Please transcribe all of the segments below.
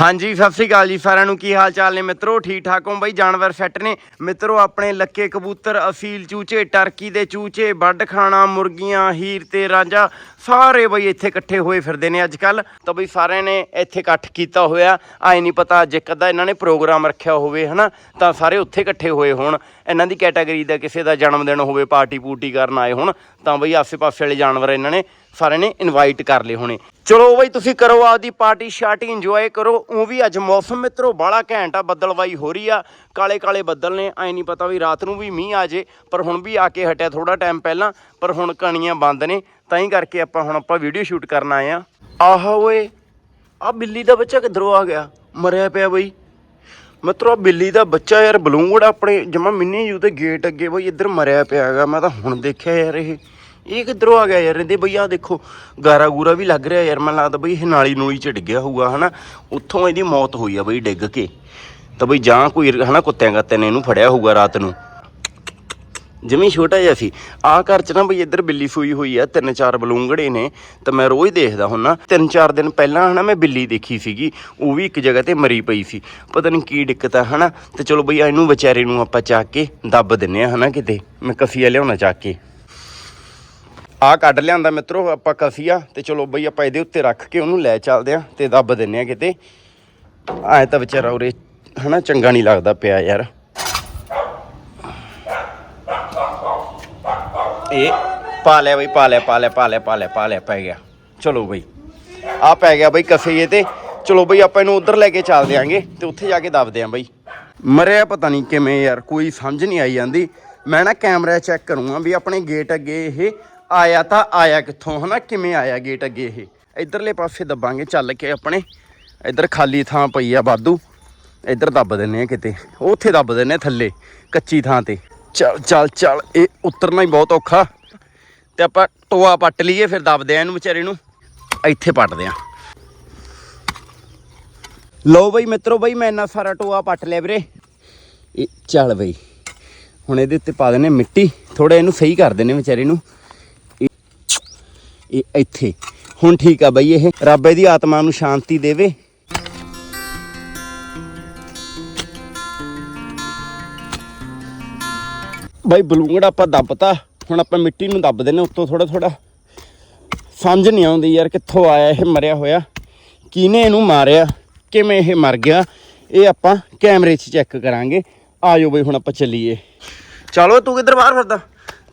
ਹਾਂਜੀ, ਸਤਿ ਸ੍ਰੀ ਅਕਾਲ ਜੀ ਸਾਰਿਆਂ ਨੂੰ। ਕੀ ਹਾਲ ਚਾਲ ਨੇ ਮਿੱਤਰੋ? ਠੀਕ ਠਾਕ ਹੋ? ਬਈ ਜਾਨਵਰ ਸੈੱਟ ਨੇ। ਮਿੱਤਰੋ, ਆਪਣੇ ਲੱਕੇ ਕਬੂਤਰ, ਅਸੀਲ ਚੂਚੇ, ਟਰਕੀ ਦੇ ਚੂਚੇ ਵੱਡ ਖਾਣਾ, ਮੁਰਗੀਆਂ, ਹੀਰ ਤੇ ਰਾਂਝਾ, ਸਾਰੇ ਬਈ ਇੱਥੇ ਇਕੱਠੇ ਹੋਏ ਫਿਰਦੇ ਨੇ ਅੱਜ ਕੱਲ ਤਾਂ ਬਈ ਸਾਰਿਆਂ ਨੇ ਇੱਥੇ ਇਕੱਠ ਕੀਤਾ ਹੋਇਆ। ਆਏ ਨਹੀਂ ਪਤਾ ਅੱਜ ਇੱਕ ਅੱਧਾ ਇਹਨਾਂ ਨੇ ਪ੍ਰੋਗਰਾਮ ਰੱਖਿਆ ਹੋਵੇ, ਹਨਾ? ਤਾਂ ਸਾਰੇ ਉੱਥੇ ਇਕੱਠੇ ਹੋਏ ਹੋਣ। ਇਹਨਾਂ ਦੀ ਕੈਟਾਗਰੀ ਦਾ ਕਿਸੇ ਦਾ ਜਨਮ ਦਿਨ ਹੋਵੇ ਪਾਰਟੀ ਪੂਰਟੀ ਕਰਨ ਆਏ ਹੋਣ, ਤਾਂ ਬਈ ਆਸੇ-ਪਾਸੇ ਵਾਲੇ ਜਾਨਵਰ ਇਹਨਾਂ ਨੇ ਸਾਰਿਆਂ ਨੇ ਇਨਵਾਈਟ ਕਰ ਲਏ ਹੋਣੇ। ਚਲੋ ਬਈ ਤੁਸੀਂ ਕਰੋ ਆਪਦੀ ਪਾਰਟੀ ਸ਼ਾਰਟੀ ਇੰਜੋਏ ਕਰੋ। ਉਹ ਵੀ ਅੱਜ ਮੌਸਮ ਮਿੱਤਰੋ ਬਾਲਾ ਘੈਂਟ ਆ, ਬੱਦਲਵਾਈ ਹੋ ਰਹੀ ਆ। ਕਾਲੇ ਕਾਲੇ ਬੱਦਲ ਨੇ, ਐ ਨਹੀਂ ਪਤਾ ਵੀ ਰਾਤ ਨੂੰ ਵੀ ਮੀਂਹ ਆ ਜੇ, ਪਰ ਹੁਣ ਵੀ ਆ ਕੇ ਹਟਿਆ ਥੋੜਾ ਟਾਈਮ ਪਹਿਲਾਂ, ਪਰ ਹੁਣ ਕਣੀਆਂ ਬੰਦ ਨੇ, ਤਾਂ ਹੀ ਕਰਕੇ ਆਪਾਂ ਹੁਣ ਆਪਾਂ ਵੀਡੀਓ ਸ਼ੂਟ ਕਰਨ ਆਏ ਆ। ਆਹ ਓਏ ਆ ਬਿੱਲੀ ਦਾ ਬੱਚਾ ਕਿੱਧਰੋਂ ਆ ਗਿਆ? ਮਰਿਆ ਪਿਆ ਬਈ। ਮਿੱਤਰੋ ਆਹ ਬਿੱਲੀ ਦਾ ਬੱਚਾ ਯਾਰ, ਬਲੂੰਗੜ ਆਪਣੇ ਜਮਾ ਮਿੰਨੀ ਯੂ ਦੇ ਗੇਟ ਅੱਗੇ ਬਈ ਇੱਧਰ ਮਰਿਆ ਪਿਆ ਹੈਗਾ, ਮੈਂ ਤਾਂ ਹੁਣ ਦੇਖਿਆ ਯਾਰ ਇਹ। ਇਹ ਕਿੱਧਰੋਂ ਆ ਗਿਆ ਯਾਰ? ਇਹਦੇ ਬਈ ਆ ਦੇਖੋ ਗਾਰਾ ਗੂਰਾ ਵੀ ਲੱਗ ਰਿਹਾ ਯਾਰ, ਮੈਨੂੰ ਲੱਗਦਾ ਬਈ ਇਹ ਨਾਲੀ ਨੂਲੀ ਚ ਡਿੱਗਿਆ ਹੋਊਗਾ, ਹਨਾ? ਉੱਥੋਂ ਇਹਦੀ ਮੌਤ ਹੋਈ ਆ ਬਈ ਡਿੱਗ ਕੇ। ਤਾਂ ਬਈ ਜਾਂ ਕੋਈ ਹਨਾ ਕੁੱਤਿਆਂ ਗੱਤਿਆਂ ਨੇ ਇਹਨੂੰ ਫੜਿਆ ਹੋਊਗਾ ਰਾਤ ਨੂੰ। ਜਿਵੇਂ ਛੋਟਾ ਜਿਹਾ ਸੀ। ਆਹ ਘਰ ਚ ਨਾ ਬਈ ਇੱਧਰ ਬਿੱਲੀ ਸੂਈ ਹੋਈ ਆ, ਤਿੰਨ ਚਾਰ ਬਲੂੰਗੜੇ ਨੇ, ਤਾਂ ਮੈਂ ਰੋਜ਼ ਦੇਖਦਾ ਹੁੰਨਾ। ਤਿੰਨ ਚਾਰ ਦਿਨ ਪਹਿਲਾਂ ਹਨਾ ਮੈਂ ਬਿੱਲੀ ਦੇਖੀ ਸੀਗੀ, ਉਹ ਵੀ ਇੱਕ ਜਗ੍ਹਾ ਤੇ ਮਰੀ ਪਈ ਸੀ। ਪਤਾ ਨਹੀਂ ਕੀ ਦਿੱਕਤ ਆ ਹਨਾ, ਤੇ ਚਲੋ ਬਈ ਇਹਨੂੰ ਵਿਚਾਰੇ ਨੂੰ ਆਪਾਂ ਚੱਕ ਕੇ ਦੱਬ ਦਿੰਨੇ ਆ ਹਨਾ ਕਿਤੇ। ਮੈਂ ਕਫੀਆ ਲਿਆਉਣਾ ਚੱਕ ਕੇ। ਆਹ ਕੱਢ ਲਿਆਂਦਾ ਮਿੱਤਰੋ, ਆਪਾਂ ਕਫੀਆ, ਤੇ ਚਲੋ ਬਈ ਆਪਾਂ ਇਹਦੇ ਉੱਤੇ ਰੱਖ ਕੇ ਉਹਨੂੰ ਲੈ ਚੱਲਦੇ ਆ ਤੇ ਦੱਬ ਦਿੰਨੇ ਆ ਕਿਤੇ। ਐ ਤਾਂ ਵਿਚਾਰਾ ਉਰੇ ਹਨਾ ਚੰਗਾ ਨਹੀਂ ਲੱਗਦਾ ਪਿਆ ਯਾਰ। ਇਹ ਪਾ ਲਿਆ ਬਈ, ਪਾ ਲਿਆ ਪਾ ਲਿਆ ਪਾ ਲਿਆ ਪਾ ਲਿਆ ਪਾ ਲਿਆ, ਪੈ ਗਿਆ। ਚਲੋ ਬਈ ਆ ਪੈ ਗਿਆ ਬਈ ਕਫੀਏ ਤੇ। ਚਲੋ ਬਈ, ਆਪਾਂ ਇਹਨੂੰ ਉਧਰ ਲੈ ਕੇ ਚੱਲ ਦਿਆਂਗੇ ਤੇ ਉੱਥੇ ਜਾ ਕੇ ਦੱਬਦੇ ਆਂ ਬਈ। ਮਰਿਆ ਪਤਾ ਨਹੀਂ ਕਿਵੇਂ ਯਾਰ, ਕੋਈ ਸਮਝ ਨਹੀਂ ਆਈ ਜਾਂਦੀ। ਮੈਂ ਨਾ ਕੈਮਰਾ ਚੈੱਕ ਕਰੂੰਗਾ ਵੀ ਆਪਣੇ ਗੇਟ ਅੱਗੇ ਇਹ ਆਇਆ ਤਾਂ ਆਇਆ ਕਿੱਥੋਂ, ਹਨਾ? ਕਿਵੇਂ ਆਇਆ ਗੇਟ ਅੱਗੇ ਇਹ? ਇਧਰਲੇ ਪਾਸੇ ਦੱਬਾਂਗੇ, ਚੱਲ ਕੇ ਆਪਣੇ। ਇਧਰ ਖਾਲੀ ਥਾਂ ਪਈ ਆ ਬਾਦੂ ਇੱਧਰ ਦੱਬ ਦਿੰਨੇ ਆ ਕਿਤੇ। ਉੱਥੇ ਦੱਬ ਦਿੰਨੇ ਥੱਲੇ, ਕੱਚੀ ਥਾਂ ਤੇ। ਚੱਲ ਚੱਲ ਚੱਲ, ਇਹ ਉਤਰਨਾ ਹੀ ਬਹੁਤ ਔਖਾ। ਤੇ ਆਪਾਂ ਟੋਆ ਪੱਟ ਲਈਏ, ਫਿਰ ਦੱਬਦੇ ਆ ਇਹਨੂੰ ਵਿਚਾਰੇ ਨੂੰ। ਇੱਥੇ ਪੱਟਦੇ ਆ। ਲਓ ਬਈ ਮਿੱਤਰੋ ਬਈ, ਮੈਂ ਇੰਨਾ ਸਾਰਾ ਟੋਆ ਪੱਟ ਲਿਆ ਵੀਰੇ। ਇਹ ਚੱਲ ਬਈ, ਹੁਣ ਇਹਦੇ ਉੱਤੇ ਪਾ ਦਿੰਨੇ ਮਿੱਟੀ। ਥੋੜਾ ਇਹਨੂੰ ਸਹੀ ਕਰ ਦਿੰਨੇ ਵਿਚਾਰੇ ਨੂੰ। ਇਹ ਇਹ ਇੱਥੇ। ਹੁਣ ਠੀਕ ਆ ਬਈ ਇਹ। ਰੱਬ ਇਹਦੀ ਆਤਮਾ ਨੂੰ ਸ਼ਾਂਤੀ ਦੇਵੇ। ਬਾਈ ਬਲੂੰਗੜਾ ਆਪਾਂ ਦੱਬਤਾ। ਹੁਣ ਆਪਾਂ ਮਿੱਟੀ ਨੂੰ ਦੱਬ ਦਿੰਨੇ ਉੱਤੋਂ ਥੋੜਾ ਥੋੜਾ ਸਮਝ ਨਹੀਂ ਆਉਂਦੀ ਯਾਰ ਕਿੱਥੋਂ ਆਇਆ ਇਹ ਮਰਿਆ ਹੋਇਆ। ਕਿਹਨੇ ਇਹਨੂੰ ਮਾਰਿਆ? ਕਿਵੇਂ ਇਹ ਮਰ ਗਿਆ? ਇਹ ਆਪਾਂ ਕੈਮਰੇ 'ਚ ਚੈੱਕ ਕਰਾਂਗੇ। ਆਜੋ ਬਈ, ਹੁਣ ਆਪਾਂ ਚੱਲੀਏ। ਚਲੋ, ਤੂੰ ਕਿੱਧਰ ਬਾਹਰ ਫਿਰਦਾ?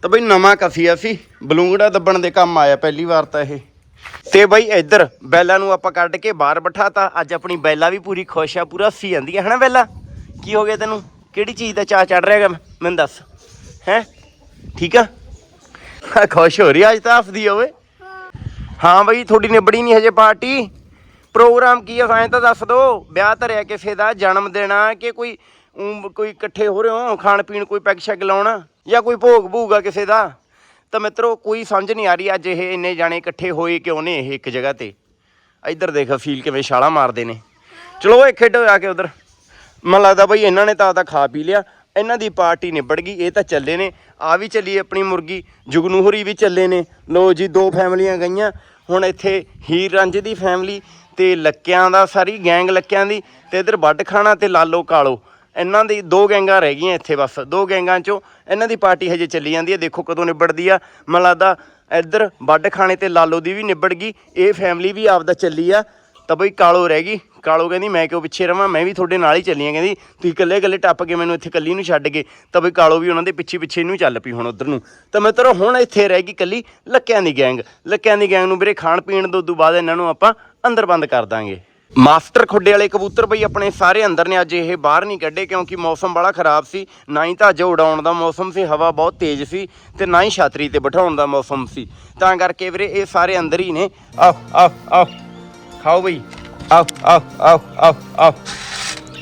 ਤਾਂ ਬਈ ਨਵਾਂ ਕਫੀਆ ਸੀ। ਬਲੂੰਗੜਾ ਦੱਬਣ ਦੇ ਕੰਮ ਆਇਆ ਪਹਿਲੀ ਵਾਰ ਤਾਂ ਇਹ। ਤੇ ਬਈ ਇੱਧਰ ਬੈਲਾ ਨੂੰ ਆਪਾਂ ਕੱਢ ਕੇ ਬਾਹਰ ਬਿਠਾਤਾ। ਅੱਜ ਆਪਣੀ ਬੈਲਾ ਵੀ ਪੂਰੀ ਖੁਸ਼ ਆ, ਪੂਰਾ ਹੱਸੀ ਜਾਂਦੀ ਹੈ ਹਨਾ ਬੈਲਾ? ਕੀ ਹੋ ਗਿਆ ਤੈਨੂੰ? ਕਿਹੜੀ ਚੀਜ਼ ਦਾ ਚਾਹ ਚੜ ਰਿਹਾ ਹੈਗਾ? ਮੈਨੂੰ ਦੱਸ। ਹੈ? ਠੀਕ ਆ? ਹਾਂ, ਖੁਸ਼ ਹੋ ਰਹੀ ਆ ਅੱਜ ਤਾਂ ਹੱਸਦੀ ਹੋਵੇ ਹਾਂ ਬਈ ਤੁਹਾਡੀ ਨਿਬੜੀ ਨਹੀਂ ਹਜੇ ਪਾਰਟੀ। ਪ੍ਰੋਗਰਾਮ ਕੀ ਆ ਐਂ ਤਾਂ ਦੱਸ ਦੋ। ਵਿਆਹ ਧਰਿਆ ਕਿਸੇ ਦਾ ਜਨਮ ਦੇਣਾ ਕਿ ਕੋਈ ਊਂ ਕੋਈ ਇਕੱਠੇ ਹੋ ਰਹੇ ਹੋ ਖਾਣ ਪੀਣ ਕੋਈ ਪੈਗ ਸ਼ੈਗ ਲਾਉਣਾ ਜਾਂ ਕੋਈ ਭੋਗ ਭੂਗਾ ਕਿਸੇ ਦਾ? ਤਾਂ ਮਿੱਤਰੋ ਕੋਈ ਸਮਝ ਨਹੀਂ ਆ ਰਹੀ ਅੱਜ ਇਹ ਇੰਨੇ ਜਾਣੇ ਇਕੱਠੇ ਹੋਏ ਕਿਉਂ ਨੇ ਇਹ ਇੱਕ ਜਗ੍ਹਾ ਤੇ? ਇੱਧਰ ਦੇਖ ਫੀਲ ਕਿਵੇਂ ਛਾਲਾਂ ਮਾਰਦੇ ਨੇ। ਚਲੋ ਓਏ ਖੇਡੋ ਆ ਕੇ ਉਧਰ। ਮੈਨੂੰ ਲੱਗਦਾ ਬਈ ਇਹਨਾਂ ਨੇ ਤਾਂ ਆਦਾ ਖਾ ਪੀ ਲਿਆ। ਇਹਨਾਂ ਦੀ ਪਾਰਟੀ ਨਿਬੜ ਗਈ, ਇਹ ਤਾਂ ਚੱਲੇ ਨੇ। ਆ ਵੀ ਚੱਲੀ ਆਪਣੀ ਮੁਰਗੀ ਜੁਗਨੂ ਹੋਰੀ ਵੀ ਚੱਲੇ ਨੇ। ਲੋ ਜੀ, ਦੋ ਫੈਮਲੀਆਂ ਗਈਆਂ। ਹੁਣ ਇੱਥੇ ਹੀਰ ਰੰਜ ਦੀ ਫੈਮਲੀ ਤੇ ਲੱਕਿਆਂ ਦਾ ਸਾਰੀ ਗੈਂਗ ਲੱਕਿਆਂ ਦੀ ਤੇ ਇਧਰ ਵੱਡ ਖਾਣਾ ਤੇ ਲਾਲੋ ਕਾਲੋ। ਇਹਨਾਂ ਦੀ ਦੋ ਗੈਂਗਾਂ ਰਹਿ ਗਈਆਂ ਇੱਥੇ ਬਸ। ਦੋ ਗੈਂਗਾਂ ਚੋਂ ਇਹਨਾਂ ਦੀ ਪਾਰਟੀ ਹਜੇ ਚੱਲੀ ਜਾਂਦੀ ਹੈ। ਦੇਖੋ ਕਦੋਂ ਨਿਬੜਦੀ ਆ। ਮੈਨੂੰ ਲੱਗਦਾ ਇੱਧਰ ਵੱਡ ਖਾਣੇ ਤੇ ਲਾਲੋ ਦੀ ਵੀ ਨਿਬੜ ਗਈ। ਇਹ ਫੈਮਿਲੀ ਵੀ ਆਪਦਾ ਚੱਲੀ ਆ। ਤਾਂ ਬਈ ਕਾਲੋ ਰਹਿ ਗਈ। ਕਾਲੋ ਕਹਿੰਦੀ ਮੈਂ ਕਿਉਂ ਪਿੱਛੇ ਰਵਾਂ? ਮੈਂ ਵੀ ਤੁਹਾਡੇ ਨਾਲ ਹੀ ਚੱਲੀ ਆ, ਕਹਿੰਦੀ ਤੁਸੀਂ ਇਕੱਲੇ ਇਕੱਲੇ ਟੱਪ ਕੇ ਮੈਨੂੰ ਇੱਥੇ ਇਕੱਲੀ ਨੂੰ ਛੱਡ ਗਏ। ਤਾਂ ਬਈ ਕਾਲੋ ਵੀ ਉਹਨਾਂ ਦੇ ਪਿੱਛੇ ਪਿੱਛੇ ਨੂੰ ਚੱਲ ਪਈ ਹੁਣ ਉਧਰ ਨੂੰ। ਤਾਂ ਮੈਂ ਤੇਰਾ ਹੁਣ ਇੱਥੇ ਰਹਿ ਗਈ ਇਕੱਲੀ ਲੱਕਿਆਂ ਦੀ ਗੈਂਗ ਲੱਕਿਆਂ ਦੀ ਗੈਂਗ ਨੂੰ ਵੀਰੇ ਖਾਣ ਪੀਣ ਤੋਂ ਉਦੋਂ ਬਾਅਦ ਇਹਨਾਂ ਨੂੰ ਆਪਾਂ ਅੰਦਰ ਬੰਦ ਕਰ ਦਾਂਗੇ। ਮਾਸਟਰ ਖੁੱਡੇ ਵਾਲੇ ਕਬੂਤਰ ਬਈ ਆਪਣੇ ਸਾਰੇ ਅੰਦਰ ਨੇ, ਅੱਜ ਇਹ ਬਾਹਰ ਨਹੀਂ ਕੱਢੇ ਕਿਉਂਕਿ ਮੌਸਮ ਬੜਾ ਖਰਾਬ ਸੀ। ਨਾ ਹੀ ਤਾਂ ਅੱਜ ਉਡਾਉਣ ਦਾ ਮੌਸਮ ਸੀ, ਹਵਾ ਬਹੁਤ ਤੇਜ਼ ਸੀ ਤੇ ਨਾ ਹੀ ਛਾਤਰੀ ਤੇ ਬਿਠਾਉਣ ਦਾ ਮੌਸਮ ਸੀ। ਤਾਂ ਕਰਕੇ ਵੀਰੇ ਇਹ ਸਾਰੇ ਅੰਦਰ ਹੀ ਨੇ। ਆਹ ਆਹ ਆਹ ਖਾਓ ਬਈ। ਆਓ ਆਓ ਆਓ ਆਓ ਆਓ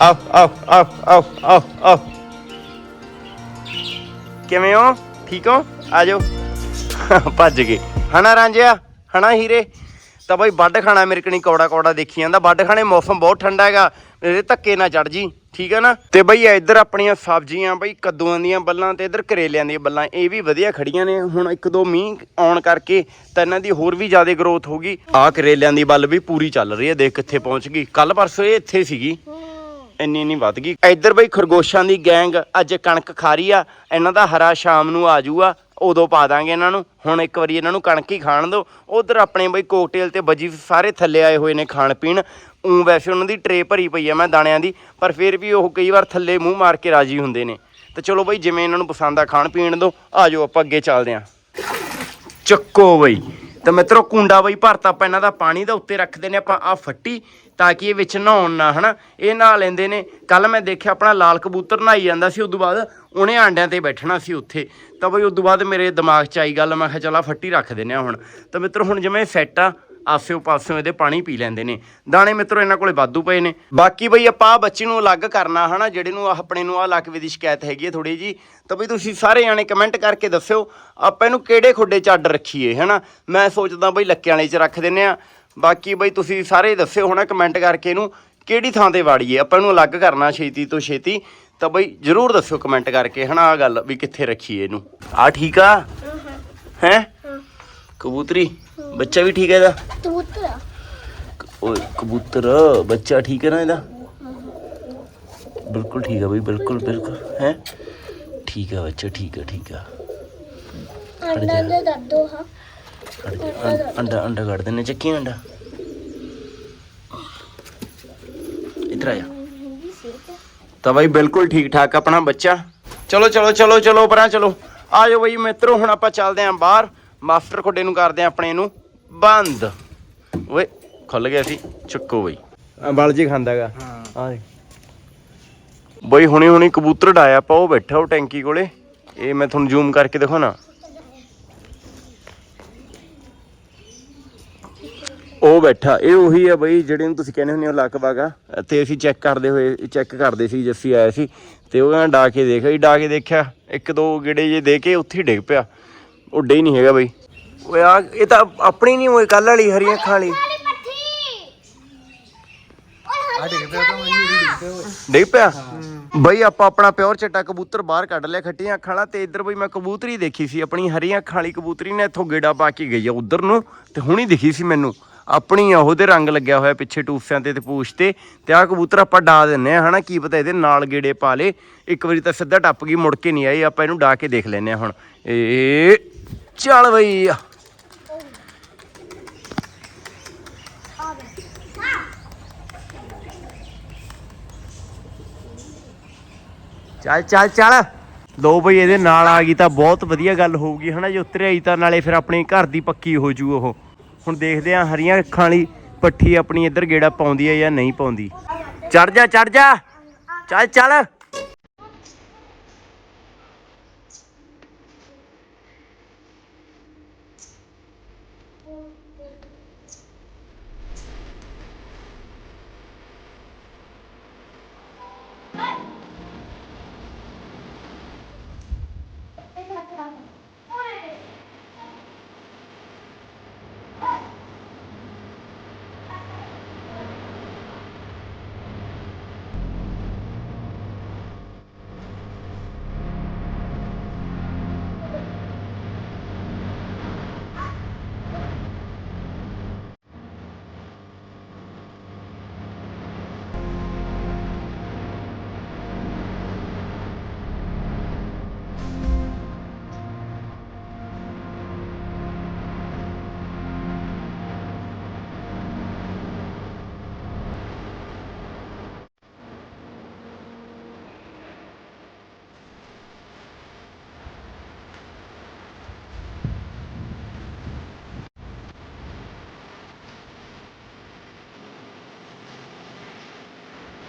ਆਓ ਆਓ ਆਓ ਆਓ ਆਓ ਆਓ ਕਿਵੇਂ ਹੋ? ਠੀਕ ਹੋ? ਆ ਜਾਓ। ਭੱਜ ਗਏ। ਹਨਾ ਰਾਂਝਿਆ? ਹਨਾ ਹੀਰੇ? ਤਾਂ ਬਾਈ ਵੱਡ ਖਾਣਾ ਮੇਰੇ ਕਣੀ ਕੌੜਾ ਕੌੜਾ ਦੇਖੀ ਜਾਂਦਾ। ਵੱਡ ਖਾਣੇ ਮੌਸਮ ਬਹੁਤ ਠੰਡਾ ਹੈਗਾ। ਮੇਰੇ ਧੱਕੇ ਨਾ ਚੜ ਜੀ। ਠੀਕ ਹੈ ਨਾ? ਤੇ ਬਈ ਇੱਧਰ ਆਪਣੀਆਂ ਸਬਜ਼ੀਆਂ ਬਈ, ਕੱਦੂਆਂ ਦੀਆਂ ਬੱਲਾਂ ਤੇ ਇੱਧਰ ਕਰੇਲਿਆਂ ਦੀਆਂ ਬੱਲਾਂ, ਇਹ ਵੀ ਵਧੀਆ ਖੜੀਆਂ ਨੇ। ਹੁਣ ਇੱਕ ਦੋ ਮੀਂਹ ਆਉਣ ਕਰਕੇ ਤਾਂ ਇਹਨਾਂ ਦੀ ਹੋਰ ਵੀ ਜ਼ਿਆਦਾ ਗਰੋਥ ਹੋ ਗਈ। ਆਹ ਕਰੇਲਿਆਂ ਦੀ ਬੱਲ ਵੀ ਪੂਰੀ ਚੱਲ ਰਹੀ ਹੈ, ਦੇਖ ਕਿੱਥੇ ਪਹੁੰਚ ਗਈ। ਕੱਲ ਪਰਸੋਂ ਇਹ ਇੱਥੇ ਸੀਗੀ। ਇੰਨੀ ਨਹੀਂ ਵੱਧ ਗਈ। ਇੱਧਰ ਬਈ ਖਰਗੋਸ਼ਾਂ ਦੀ ਗੈਂਗ ਅੱਜ ਕਣਕ ਖਾ ਰਹੀ ਆ। ਇਹਨਾਂ ਦਾ ਹਰਾ ਸ਼ਾਮ ਨੂੰ ਆ ਜੂਗਾ ਉਦੋਂ ਪਾ ਦਾਂਗੇ ਇਹਨਾਂ ਨੂੰ। ਹੁਣ ਇੱਕ ਵਾਰੀ ਇਹਨਾਂ ਨੂੰ ਕਣਕ ਹੀ ਖਾਣ ਦਿਓ। ਉਧਰ ਆਪਣੇ ਬਈ ਕੋਕਟੇਲ ਤੇ ਬਜੀ ਸਾਰੇ ਥੱਲੇ ਆਏ ਹੋਏ ਨੇ ਖਾਣ ਪੀਣ। ਉਂ ਵੈਸੇ ਉਹਨਾਂ ਦੀ ਟਰੇ ਭਰੀ ਪਈ ਆ ਮੈਂ ਦਾਣਿਆਂ ਦੀ, ਪਰ ਫਿਰ ਵੀ ਉਹ ਕਈ ਵਾਰ ਥੱਲੇ ਮੂੰਹ ਮਾਰ ਕੇ ਰਾਜੀ ਹੁੰਦੇ ਨੇ। ਤੇ ਚਲੋ ਬਈ, ਜਿਵੇਂ ਇਹਨਾਂ ਨੂੰ ਪਸੰਦ ਆ ਖਾਣ ਪੀਣ ਦਿਓ ਆ ਜਾਓ ਆਪਾਂ ਅੱਗੇ ਚੱਲਦੇ ਆਂ। ਚੱਕੋ ਬਈ। ਤਾਂ ਮਿੱਤਰੋ, ਕੁੰਡਾ ਬਈ ਭਰਤਾ ਆਪਾਂ ਇਹਨਾਂ ਦਾ ਪਾਣੀ ਦਾ ਉੱਤੇ ਰੱਖਦੇ ਨੇ ਆਪਾਂ ਆ ਫੱਟੀ, ਤਾਂ ਕਿ ਇਹ ਵਿੱਚ ਨਹਾਉਣ ਨਾ, ਹਨਾ? ਇਹ ਨਹਾ ਲੈਂਦੇ ਨੇ। ਕੱਲ ਮੈਂ ਦੇਖਿਆ ਆਪਣਾ ਲਾਲ ਕਬੂਤਰ ਨਹਾਈ ਜਾਂਦਾ ਸੀ, ਉਦੋਂ ਬਾਅਦ ਉਹਨੇ ਆਂਡਿਆਂ ਤੇ ਬੈਠਣਾ ਸੀ ਉੱਥੇ। ਤਾਂ ਬਈ ਉਦੋਂ ਬਾਅਦ ਮੇਰੇ ਦਿਮਾਗ 'ਚ ਆਈ ਗੱਲ, ਮੈਂ ਕਿਹਾ ਚਲ ਆ ਫੱਟੀ ਰੱਖ ਦਿੰਨੇ ਆ ਹੁਣ। ਤਾਂ ਮਿੱਤਰੋ, ਹੁਣ ਜਿਵੇਂ ਸੈੱਟ ਆ ਆਸਿਓ ਪਾਸਿਓਂ ਇਹਦੇ ਪਾਣੀ ਪੀ ਲੈਂਦੇ ਨੇ। ਦਾਣੇ ਮਿੱਤਰੋ, ਇਹਨਾਂ ਕੋਲੇ ਵਾਧੂ ਪਏ ਨੇ। ਬਾਕੀ ਬਈ ਆਪਾਂ ਆਹ ਬੱਚੇ ਨੂੰ ਅਲੱਗ ਕਰਨਾ, ਹਨਾ? ਜਿਹੜੇ ਨੂੰ ਆਪਣੇ ਨੂੰ ਆ ਲਕਵੇ ਦੀ ਸ਼ਿਕਾਇਤ ਹੈਗੀ ਹੈ ਥੋੜੀ ਜੀ ਤਾਂ ਬਈ ਤੁਸੀਂ ਸਾਰੇ ਜਾਣੇ ਕਮੈਂਟ ਕਰਕੇ ਦੱਸਿਓ, ਆਪਾਂ ਇਹਨੂੰ ਕਿਹੜੇ ਖੁੱਡੇ 'ਚ ਅੱਡ ਰੱਖੀਏ, ਹਨਾ? ਮੈਂ ਸੋਚਦਾ ਬਈ ਲੱਕਿਆਂ ਵਾਲੇ 'ਚ ਰੱਖ ਦਿੰਨੇ ਆ ਬਾਕੀ ਬਈ ਤੁਸੀਂ ਸਾਰੇ ਦੱਸਿਓ, ਹਨਾ? ਕਮੈਂਟ ਕਰਕੇ ਇਹਨੂੰ ਕਿਹੜੀ ਥਾਂ ਤੇ ਵਾੜੀਏ। ਆਪਾਂ ਇਹਨੂੰ ਅਲੱਗ ਕਰਨਾ ਛੇਤੀ ਤੋਂ ਛੇਤੀ। ਤਾਂ ਬਈ ਜਰੂਰ ਦੱਸਿਓ ਕਮੈਂਟ ਕਰਕੇ, ਹਨਾ? ਆ ਗੱਲ ਵੀ ਕਿੱਥੇ ਰੱਖੀਏ ਇਹਨੂੰ। ਆ ਠੀਕ ਆ? ਹੈ? ਕਬੂਤਰੀ ਬੱਚਾ ਵੀ ਠੀਕ ਹੈ ਇਹਦਾ? ਕਬੂਤਰ ਓਏ ਕਬੂਤਰ ਬੱਚਾ ਠੀਕ ਹੈ ਨਾ ਇਹਦਾ? ਬਿਲਕੁਲ ਠੀਕ ਹੈ ਬਈ ਬਿਲਕੁਲ ਬਿਲਕੁਲ ਹੈ? ਠੀਕ ਹੈ ਬੱਚਾ ਠੀਕ ਹੈ ਠੀਕ ਹੈ ਅੰਡਾ ਦੇ। ਦੱਦੋ ਹਾਂ। ਦੇ, ਅੰਡਾ ਅੰਡਾ ਕੱਢ ਦਿੰਨੇ ਚੱਕੀ ਅੰਡਾ। ਇਧਰ ਆ ਤਾਂ ਬਾਈ ਬਿਲਕੁਲ ਠੀਕ ਠਾਕ ਆਪਣਾ ਬੱਚਾ। ਚਲੋ ਚਲੋ ਚਲੋ ਚਲੋ ਪਰਾਂ ਚਲੋ। ਆ ਜਾਓ ਬਈ ਮਿੱਤਰੋ ਹੁਣ ਆਪਾਂ ਚੱਲਦੇ ਆਂ ਬਾਹਰ। ਮਾਸਟਰ ਖੁੱਡੇ ਨੂੰ ਕਰਦੇ ਆਂ ਆਪਣੇ ਨੂੰ ਬੰਦ। ਓਏ ਖੁੱਲ ਗਿਆ ਸੀ ਚੱਕੋ ਬਈ। ਬਲ ਜੀ ਖਾਂਦਾਗਾ ਹਾਂ। ਬਈ ਹੁਣੀ ਹੁਣੀ ਕਬੂਤਰ ਡਾਇਆ ਆਪਾਂ ਉਹ ਬੈਠਾ ਉਹ ਟੈਂਕੀ ਕੋਲੇ। ਇਹ ਮੈਂ ਤੁਹਾਨੂੰ ਜ਼ੂਮ ਕਰਕੇ ਦਿਖਾਉਣਾ। ਉਹ ਬੈਠਾ ਇਹ ਉਹੀ ਆ ਬਈ ਜਿਹੜੇ ਨੂੰ ਤੁਸੀਂ ਕਹਿੰਦੇ ਹੁੰਦੇ ਹੋ ਲੱਕ ਬਾਗਾ। ਤੇ ਅਸੀਂ ਚੈੱਕ ਕਰਦੇ ਹੋਏ ਚੈੱਕ ਕਰਦੇ ਸੀ ਜੱਸੀ ਆਇਆ ਸੀ। ਤੇ ਉਹ ਕਹਿੰਦਾ ਡਾ ਕੇ ਦੇਖ ਡਾ ਕੇ ਦੇਖਿਆ ਇੱਕ ਦੋ ਗੇੜੇ ਜੇ ਦੇ ਕੇ ਉੱਥੇ ਡਿੱਗ ਪਿਆ। ਉੱਡੇ ਹੀ ਨਹੀਂ ਹੈਗਾ ਬਈ। ਓਏ ਆ ਇਹ ਤਾਂ ਆਪਣੀ ਨਹੀਂ ਹੋਈ ਕੱਲ ਵਾਲੀ ਹਰੀਆਂ ਅੱਖਾਂ ਵਾਲੀ। ਡਿੱਗ ਪਿਆ ਬਈ ਆਪਾਂ ਆਪਣਾ ਪਿਓਰ ਚਿੱਟਾ ਕਬੂਤਰ ਬਾਹਰ ਕੱਢ ਲਿਆ ਖੱਟੀਆਂ ਅੱਖਾਂ ਵਾਲਾ ਤੇ ਇੱਧਰ ਬਈ ਮੈਂ ਕਬੂਤਰੀ ਦੇਖੀ ਸੀ ਆਪਣੀ ਹਰੀਆਂ ਅੱਖਾਂ ਵਾਲੀ ਕਬੂਤਰੀ ਨੇ ਇੱਥੋਂ ਗੇੜਾ ਪਾ ਕੇ ਗਈ ਆ ਉਧਰ ਨੂੰ ਤੇ ਹੁਣੀ ਦਿਖੀ ਸੀ ਮੈਨੂੰ। ਆਪਣੀ ਆ ਉਹਦੇ ਰੰਗ ਲੱਗਿਆ ਹੋਇਆ ਪਿੱਛੇ ਟੂਸਿਆਂ ਤੇ ਤੇ ਪੂਛ ਤੇ ਤੇ ਆਹ ਕਬੂਤਰ ਆਪਾਂ ਡਾ ਦਿੰਨੇ ਆ ਹਨਾ? ਕੀ ਪਤਾ ਇਹਦੇ ਨਾਲ ਗੇੜੇ ਪਾ ਲੇ। ਇੱਕ ਵਾਰੀ ਤਾਂ ਸਿੱਧਾ ਟੱਪ ਗਈ ਮੁੜ ਕੇ ਨਹੀਂ ਆਈ ਆਪਾਂ ਇਹਨੂੰ ਡਾ ਕੇ ਦੇਖ ਲੈਨੇ ਆ ਹੁਣ। ਏ ਚੱਲ ਬਈ। ਚੱਲ ਚੱਲ ਚੱਲ। ਲੋ ਬਈ, ਇਹਦੇ ਨਾਲ ਆ ਗਈ ਤਾਂ ਬਹੁਤ ਵਧੀਆ ਗੱਲ ਹੋਊਗੀ, ਹਨਾ? ਜੇ ਉਤਰੇ ਆਈ ਤਾਂ ਨਾਲੇ ਫਿਰ ਆਪਣੇ ਘਰ ਦੀ ਪੱਕੀ ਹੋ ਜੂ ਉਹ। ਹੁਣ ਦੇਖਦੇ ਆ ਹਰੀਆਂ ਅੱਖਾਂ ਵਾਲੀ ਪੱਠੀ ਆਪਣੀ ਇੱਧਰ ਗੇੜਾ ਪਾਉਂਦੀ ਹੈ ਜਾਂ ਨਹੀਂ ਪਾਉਂਦੀ। ਚੜ ਜਾ ਚੜ ਜਾ। ਚੱਲ ਚੱਲ।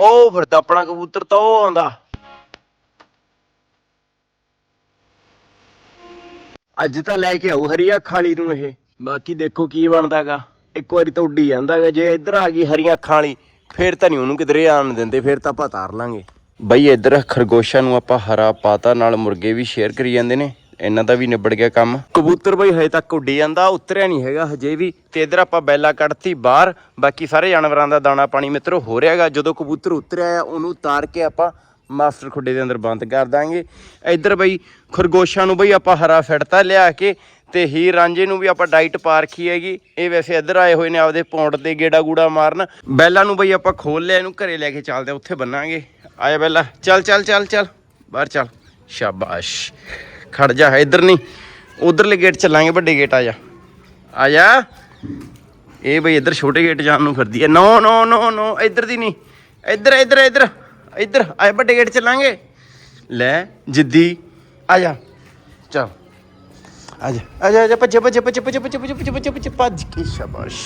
ਉਹ ਫਿਰਦਾ ਆਪਣਾ ਕਬੂਤਰ ਤਾਂ ਉਹ ਆਉਂਦਾ। ਅੱਜ ਤਾਂ ਲੈ ਕੇ ਆਉ ਹਰੀ ਅੱਖਾਂ ਵਾਲੀ ਨੂੰ ਇਹ। ਬਾਕੀ ਦੇਖੋ ਕੀ ਬਣਦਾਗਾ। ਇੱਕ ਵਾਰੀ ਤਾਂ ਉੱਡੀ ਜਾਂਦਾਗਾ ਜੇ ਇੱਧਰ ਆ ਗਈ ਹਰੀਆਂ ਅੱਖਾਂ ਵਾਲੀ ਫੇਰ ਤਾਂ ਨਹੀਂ ਉਹਨੂੰ ਕਿਧਰੇ ਆਣ ਦਿੰਦੇ ਫੇਰ ਤਾਂ ਆਪਾਂ ਤਾਰ ਲਾਂਗੇ। ਬਈ ਇੱਧਰ ਖਰਗੋਸ਼ਾਂ ਨੂੰ ਆਪਾਂ ਹਰਾ ਪਾਤਾ ਨਾਲ ਮੁਰਗੇ ਵੀ ਸ਼ੇਅਰ ਕਰੀ ਜਾਂਦੇ ਨੇ। ਇਹਨਾਂ ਦਾ ਵੀ ਨਿਬੜ ਗਿਆ ਕੰਮ। ਕਬੂਤਰ ਬਈ ਹਜੇ ਤੱਕ ਉੱਡੀ ਜਾਂਦਾ, ਉਤਰਿਆ ਨਹੀਂ ਹੈਗਾ ਹਜੇ ਵੀ, ਤੇ ਇਧਰ ਆਪਾਂ ਬੈਲਾ ਕੱਢਤੀ ਬਾਹਰ। ਬਾਕੀ ਸਾਰੇ ਜਾਨਵਰਾਂ ਦਾ ਦਾਣਾ ਪਾਣੀ ਮਿੱਤਰੋ, ਹੋ ਰਿਹਾਗਾ ਜਦੋਂ ਕਬੂਤਰ ਉਤਰਿਆ ਆ, ਉਹਨੂੰ ਉਤਾਰ ਕੇ ਆਪਾਂ ਮਾਸਟਰ ਖੁੱਡੇ ਦੇ ਅੰਦਰ ਬੰਦ ਕਰ ਦਾਂਗੇ। ਇੱਧਰ ਬਈ ਖਰਗੋਸ਼ਾਂ ਨੂੰ ਬਈ ਆਪਾਂ ਹਰਾ ਫਿੜਤਾ ਲਿਆ ਕੇ, ਤੇ ਹੀਰ ਰਾਂਝੇ ਨੂੰ ਵੀ ਆਪਾਂ ਡਾਈਟ ਪਾ ਰੱਖੀ ਹੈਗੀ। ਇਹ ਵੈਸੇ ਇੱਧਰ ਆਏ ਹੋਏ ਨੇ ਆਪਦੇ ਪੌਂਡ ਤੇ ਗੇੜਾ ਗੂੜਾ ਮਾਰਨ। ਬੈਲਾ ਨੂੰ ਬਈ ਆਪਾਂ ਖੋਲ ਲਿਆ, ਇਹਨੂੰ ਘਰੇ ਲੈ ਕੇ ਚੱਲਦੇ ਉੱਥੇ ਬੰਨਾਂਗੇ। ਆਇਆ ਬੈਲਾ, ਚੱਲ ਚੱਲ ਚੱਲ ਚੱਲ, ਬਾਹਰ ਚੱਲ। ਸ਼ਾਬਾਸ਼। ਖੜ ਜਾ ਇੱਧਰ ਨਹੀਂ ਉਧਰਲੇ ਗੇਟ ਚੱਲਾਂਗੇ ਵੱਡੇ ਗੇਟ ਆ ਜਾ ਆ ਜਾ ਇਹ ਬਈ ਇੱਧਰ ਛੋਟੇ ਗੇਟ ਜਾਣ ਨੂੰ ਫਿਰਦੀ ਹੈ ਨੋ ਨੋ ਨੋ ਨੋ ਇੱਧਰ ਦੀ ਨਹੀਂ ਇੱਧਰ ਇੱਧਰ ਇੱਧਰ ਇੱਧਰ ਆ ਵੱਡੇ ਗੇਟ ਚੱਲਾਂਗੇ ਲੈ ਜਿੱਦੀ ਆ ਜਾ ਚੱਲ ਆ ਜਾ ਆ ਜਾ ਭੱਜ ਭੱਜ ਭੱਜ ਭੱਜ ਭੱਜ ਭੱਜ ਭੱਜ ਭੱਜ ਭੱਜ ਕੇ ਸ਼ਾਬਾਸ਼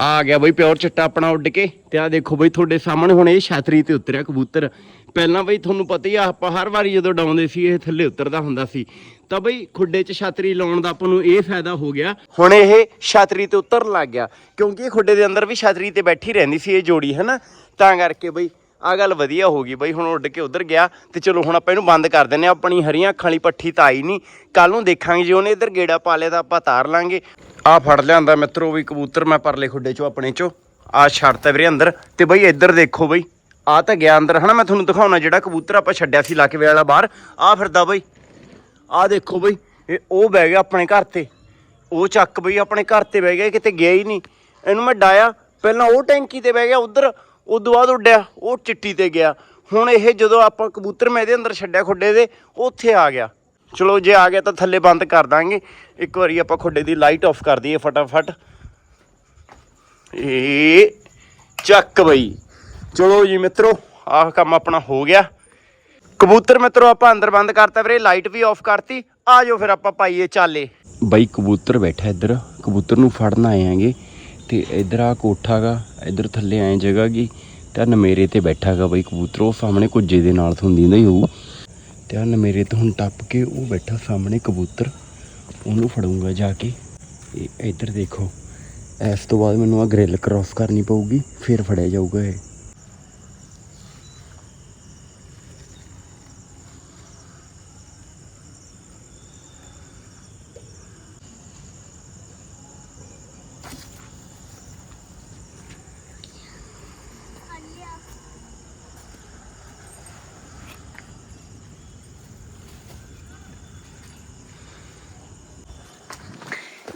ਆ ਗਿਆ ਬਈ ਪਿਓਰ ਚਿੱਟਾ ਆਪਣਾ ਉੱਡ ਕੇ ਤੇ ਆ ਦੇਖੋ ਬਈ ਤੁਹਾਡੇ ਸਾਹਮਣੇ ਹੁਣ ਇਹ ਛਾਤਰੀ ਤੇ ਉਤਰਿਆ ਕਬੂਤਰ। ਪਹਿਲਾਂ ਬਈ ਤੁਹਾਨੂੰ ਪਤਾ ਹੀ ਆ, ਆਪਾਂ ਹਰ ਵਾਰੀ ਜਦੋਂ ਡਾਉਂਦੇ ਸੀ, ਇਹ ਥੱਲੇ ਉਤਰਦਾ ਹੁੰਦਾ ਸੀ। ਤਾਂ ਬਈ ਖੁੱਡੇ 'ਚ ਛਾਤਰੀ ਲਾਉਣ ਦਾ ਆਪਾਂ ਨੂੰ ਇਹ ਫਾਇਦਾ ਹੋ ਗਿਆ। ਹੁਣ ਇਹ ਛਾਤਰੀ ਤੇ ਉਤਰਨ ਲੱਗ ਗਿਆ, ਕਿਉਂਕਿ ਇਹ ਖੁੱਡੇ ਦੇ ਅੰਦਰ ਵੀ ਛਾਤਰੀ ਤੇ ਬੈਠੀ ਰਹਿੰਦੀ ਸੀ ਇਹ ਜੋੜੀ, ਹਨਾ? ਤਾਂ ਕਰਕੇ ਬਈ ਆ ਗੱਲ ਵਧੀਆ ਹੋ ਗਈ ਬਈ, ਹੁਣ ਉੱਡ ਕੇ ਉਧਰ ਗਿਆ ਤੇ ਚਲੋ ਹੁਣ ਆਪਾਂ ਇਹਨੂੰ ਬੰਦ ਕਰ ਦਿੰਨੇ ਆ ਆਪਣੀ ਹਰੀਆਂ ਅੱਖਾਂ ਵਾਲੀ ਪੱਠੀ ਤਾਂ ਆਈ ਨਹੀਂ। ਕੱਲ ਨੂੰ ਦੇਖਾਂਗੇ ਜੇ ਉਹਨੇ ਇੱਧਰ ਗੇੜਾ ਪਾ ਲਿਆ ਤਾਂ ਆਪਾਂ ਤਾਰ ਲਾਂਗੇ। ਆ ਫੜ ਲਿਆਂਦਾ ਮਿੱਤਰੋ ਵੀ ਕਬੂਤਰ, ਮੈਂ ਪਰਲੇ ਖੁੱਡੇ ਚੋਂ ਆਪਣੇ ਚੋਂ। ਆ ਛੱਡਤਾ ਵੀਰੇ ਅੰਦਰ। ਤੇ ਬਈ ਇੱਧਰ ਦੇਖੋ ਬਈ ਆ ਤਾਂ ਗਿਆ ਅੰਦਰ। ਹਨਾ, ਮੈਂ ਤੁਹਾਨੂੰ ਦਿਖਾਉਣਾ ਜਿਹੜਾ ਕਬੂਤਰ ਆਪਾਂ ਛੱਡਿਆ ਸੀ ਲਾਕੇ ਵਾਲਾ ਬਾਹਰ। ਆ ਫਿਰਦਾ ਬਈ। ਆ ਦੇਖੋ ਬਈ, ਇਹ ਉਹ ਬਹਿ ਗਿਆ ਆਪਣੇ ਘਰ ਤੇ। ਉਹ ਚੱਕ ਬਈ ਆਪਣੇ ਘਰ ਤੇ ਬਹਿ ਗਿਆ ਕਿਤੇ ਗਿਆ ਹੀ ਨਹੀਂ। ਇਹਨੂੰ ਮੈਂ ਡਾਇਆ। ਪਹਿਲਾਂ ਉਹ ਟੈਂਕੀ ਤੇ ਬਹਿ ਗਿਆ, ਉਧਰ। ਉਦੋਂ ਬਾਅਦ ਉੱਡਿਆ, ਉਹ ਚਿੱਟੀ ਤੇ ਗਿਆ। ਹੁਣ ਇਹ ਜਦੋਂ ਆਪਾਂ ਕਬੂਤਰ ਮੈਂ ਇਹਦੇ ਅੰਦਰ ਛੱਡਿਆ ਖੁੱਡੇ ਦੇ ਉੱਥੇ ਆ ਗਿਆ। ਚਲੋ ਜੇ ਆ ਗਿਆ ਤਾਂ ਥੱਲੇ ਬੰਦ ਕਰ ਦਾਂਗੇ। ਇੱਕ ਵਾਰੀ ਆਪਾਂ ਖੁੱਡੇ ਦੀ ਲਾਈਟ ਆਫ ਕਰ ਦਈਏ ਫਟਾਫਟ। ਇਹ ਚੱਕ ਬਈ। ਚਲੋ ਜੀ ਮਿੱਤਰੋ, ਆਹ ਕੰਮ ਆਪਣਾ ਹੋ ਗਿਆ। ਕਬੂਤਰ ਮਿੱਤਰੋ, ਆਪਾਂ ਅੰਦਰ ਬੰਦ ਕਰਤਾ ਵੀਰੇ, ਲਾਈਟ ਵੀ ਆਫ ਕਰਤੀ। ਆ ਜਾਓ ਫਿਰ ਆਪਾਂ ਪਾਈਏ ਚਾਲੇ। ਬਈ ਕਬੂਤਰ ਬੈਠਾ ਇੱਧਰ, ਕਬੂਤਰ ਨੂੰ ਫੜਨ ਆਏ ਆਂਗੇ ਤੇ ਇੱਧਰ ਆ ਕੋਠਾ ਗਾ, ਇੱਧਰ ਥੱਲੇ ਐ ਜਗ੍ਹਾ ਗੀ, ਤੇ ਨਮੇਰੇ ਤੇ ਬੈਠਾ ਗਾ ਬਈ ਕਬੂਤਰ, ਉਹ ਸਾਹਮਣੇ ਕੁੱਜੇ ਦੇ ਨਾਲ ਹੁੰਦੀ ਹੁੰਦਾ ਹੀ ਹੋਊ। ਤੇ ਆ ਨਮੇਰੇ ਤੋਂ ਹੁਣ ਟੱਪ ਕੇ ਉਹ ਬੈਠਾ ਸਾਹਮਣੇ ਕਬੂਤਰ, ਉਹਨੂੰ ਫੜੂੰਗਾ ਜਾ ਕੇ। ਇਹ ਇੱਧਰ ਦੇਖੋ, ਇਸ ਤੋਂ ਬਾਅਦ ਮੈਨੂੰ ਆ ਗ੍ਰਿਲ ਕ੍ਰਾਸ ਕਰਨੀ ਪਊਗੀ, ਫਿਰ ਫੜਿਆ ਜਾਊਗਾ ਇਹ।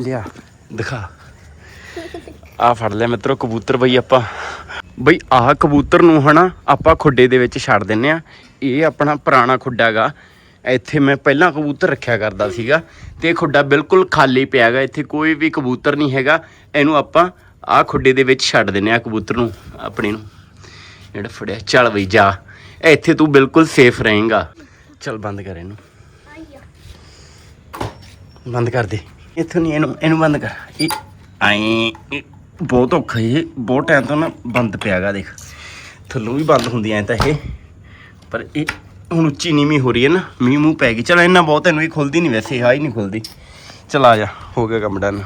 ਲਿਆ। ਦਿਖਾ। ਆ ਫੜ ਲਿਆ ਮਿੱਤਰੋ ਕਬੂਤਰ ਬਈ ਆਪਾਂ। ਬਈ ਆਹ ਕਬੂਤਰ ਨੂੰ ਹਨਾ ਆਪਾਂ ਖੁੱਡੇ ਦੇ ਵਿੱਚ ਛੱਡ ਦਿੰਨੇ ਆ। ਇਹ ਆਪਣਾ ਪੁਰਾਣਾ ਖੁੱਡਾ ਗਾ। ਇੱਥੇ ਮੈਂ ਪਹਿਲਾਂ ਕਬੂਤਰ ਰੱਖਿਆ ਕਰਦਾ ਸੀਗਾ ਤੇ ਇਹ ਖੁੱਡਾ ਬਿਲਕੁਲ ਖਾਲੀ ਪਿਆ ਗਾ। ਇੱਥੇ ਕੋਈ ਵੀ ਕਬੂਤਰ ਨਹੀਂ ਹੈਗਾ। ਇਹਨੂੰ ਆਪਾਂ ਆਹ ਖੁੱਡੇ ਦੇ ਵਿੱਚ ਛੱਡ ਦਿੰਨੇ ਆ ਕਬੂਤਰ ਨੂੰ ਆਪਣੇ ਨੂੰ। ਜਿਹੜਾ ਫੜਿਆ। ਚੱਲ ਬਈ ਜਾ। ਇੱਥੇ ਤੂੰ ਬਿਲਕੁਲ ਸੇਫ ਰਹੇਂਗਾ। ਚੱਲ ਬੰਦ ਕਰ ਇਹਨੂੰ। ਬੰਦ ਕਰ ਦੇ। ਇੱਥੋਂ ਨਹੀਂ, ਇਹਨੂੰ ਇਹਨੂੰ ਬੰਦ ਕਰ। ਇਹ ਆਏ, ਇਹ ਬਹੁਤ ਔਖਾ ਇਹ ਬਹੁਤ ਟਾਈਮ ਤੋਂ ਨਾ ਬੰਦ ਪਿਆਗਾ, ਦੇਖ। ਥੱਲੋਂ ਵੀ ਬੰਦ ਹੁੰਦੀ ਐ ਤਾਂ ਇਹ। ਪਰ ਇਹ ਹੁਣ ਉੱਚੀ ਨੀਵੀਂ ਹੋ ਰਹੀ ਹੈ ਨਾ ਮੀਂਹ ਮੂੰਹ ਪੈ ਗਈ। ਚਲ ਇੰਨਾ ਬਹੁਤ ਇਹਨੂੰ ਇਹ ਖੁੱਲਦੀ ਨਹੀਂ ਵੈਸੇ ਹਾਂ ਹੀ ਨਹੀਂ ਖੁੱਲਦੀ। ਚਲ ਆ ਜਾ, ਹੋ ਗਿਆ ਕੰਮ ਡਨ